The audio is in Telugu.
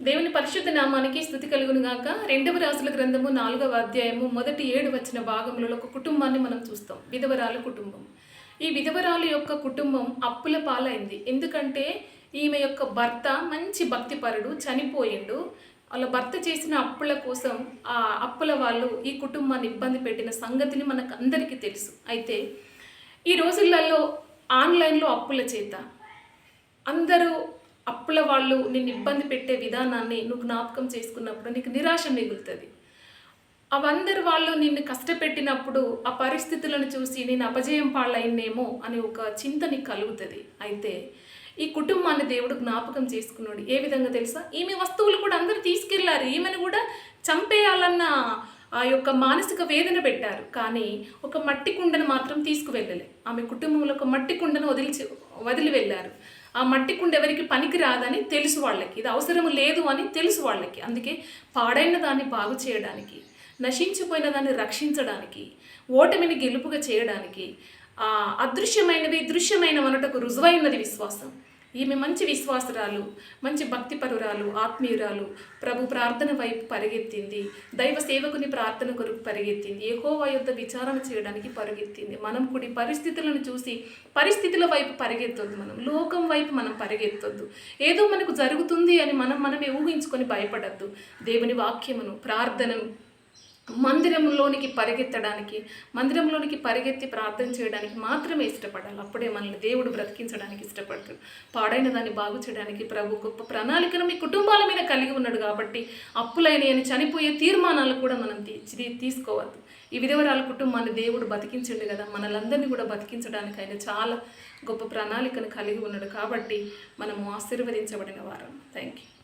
దేవుని పరిశుద్ధ నామానికి స్థుతి కలుగును గాక. రెండవ రాసుల గ్రంథము నాలుగవ అధ్యాయము మొదటి ఏడు వచ్చిన భాగంలో ఒక కుటుంబాన్ని మనం చూస్తాం. విధవరాలు కుటుంబం. ఈ విధవరాలు యొక్క కుటుంబం అప్పుల పాలైంది. ఎందుకంటే ఈమె యొక్క భర్త మంచి భక్తిపరుడు చనిపోయిండు. వాళ్ళ భర్త చేసిన అప్పుల కోసం ఆ అప్పుల వాళ్ళు ఈ కుటుంబాన్ని ఇబ్బంది పెట్టిన సంగతిని మనకు అందరికీ తెలుసు. అయితే ఈ రోజులలో ఆన్లైన్లో అప్పుల చేత అందరూ అప్పుల వాళ్ళు నిన్ను ఇబ్బంది పెట్టే విధానాన్ని నువ్వు జ్ఞాపకం చేసుకున్నప్పుడు నీకు నిరాశ మిగులుతుంది. అవందరు వాళ్ళు నిన్ను కష్టపెట్టినప్పుడు ఆ పరిస్థితులను చూసి నేను అపజయం పాళ్ళైనేమో అని ఒక చింత నీకు కలుగుతుంది. అయితే ఈ కుటుంబాన్ని దేవుడు జ్ఞాపకం చేసుకున్నాడు. ఏ విధంగా తెలుసా? ఈమె వస్తువులు కూడా అందరూ తీసుకెళ్ళారు. ఈమెను కూడా చంపేయాలన్న ఆ యొక్క మానసిక వేదన పెట్టారు. కానీ ఒక మట్టి కుండను మాత్రం తీసుకువెళ్ళలే. ఆమె కుటుంబంలో ఒక మట్టి కుండను వదిలిచి వదిలి వెళ్ళారు. ఆ మట్టి కుండ ఎవరికి పనికి రాదని తెలుసు వాళ్ళకి. ఇది అవసరం లేదు అని తెలుసు వాళ్ళకి. అందుకే పాడైన దాన్ని బాగు చేయడానికి నశించిపోయిన దాన్ని రక్షించడానికి ఓటమిని గెలుపుగా చేయడానికి అదృశ్యమైనవి దృశ్యమైన మనటకు రుజువైనది విశ్వాసం. ఈమె మంచి విశ్వాసురాలు మంచి భక్తిపరురాలు ఆత్మీయురాలు. ప్రభు ప్రార్థన వైపు పరిగెత్తింది. దైవ సేవకుని ప్రార్థన కొరకు పరిగెత్తింది. ఏకోవా యుద్ధ విచారణ చేయడానికి పరిగెత్తింది. మనం కూడా పరిస్థితులను చూసి పరిస్థితుల వైపు పరిగెత్తొద్దు మనం. లోకం వైపు మనం పరిగెత్తొద్దు. ఏదో మనకు జరుగుతుంది అని మనం మనమే ఊహించుకొని భయపడద్దు. దేవుని వాక్యమును ప్రార్థనను మందిరంలోనికి పరిగెత్తడానికి మందిరంలోనికి పరిగెత్తి ప్రార్థన చేయడానికి మాత్రమే ఇష్టపడాలి. అప్పుడే మనల్ని దేవుడు బ్రతికించడానికి ఇష్టపడతాడు. పాడైన దాన్ని బాగు చేయడానికి ప్రభు గొప్ప ప్రణాళికను మీ కుటుంబాల మీద కలిగి ఉన్నాడు కాబట్టి అప్పులైన అని చనిపోయే తీర్మానాలు కూడా మనం తీ- తీసుకోవద్దు. ఈ విధవరాల కుటుంబాన్ని దేవుడు బతికించండు కదా. మనలందరినీ కూడా బతికించడానికి ఆయన చాలా గొప్ప ప్రణాళికను కలిగి ఉన్నాడు కాబట్టి మనము ఆశీర్వదించబడిన వారం థ్యాంక్ యూ